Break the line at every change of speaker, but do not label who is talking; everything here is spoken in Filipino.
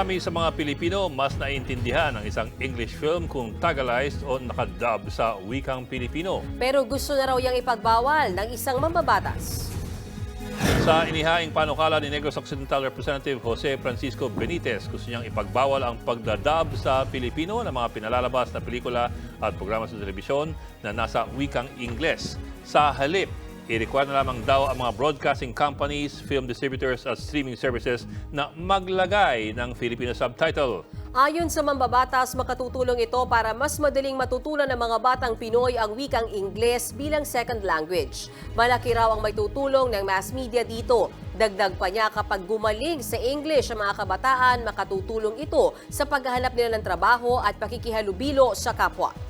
Marami sa mga Pilipino mas naiintindihan ang isang English film kung Tagalized o nakadub sa wikang Pilipino.
Pero gusto na raw yang ipagbawal ng isang mambabatas.
Sa inihaing panukala ni Negros Occidental Representative Jose Francisco Benitez, gusto niyang ipagbawal ang pagdadub sa Pilipino ng mga pinalalabas na pelikula at programa sa telebisyon na nasa wikang Ingles. Sa halip, i-require na lamang daw ang mga broadcasting companies, film distributors at streaming services na maglagay ng Filipino subtitle.
Ayon sa mambabatas, makatutulong ito para mas madaling matutunan ng mga batang Pinoy ang wikang Ingles bilang second language. Malaki raw ang may tutulong ng mass media dito. Dagdag pa niya kapag gumaling sa English ang mga kabataan, makatutulong ito sa paghahanap nila ng trabaho at pakikihalubilo sa kapwa.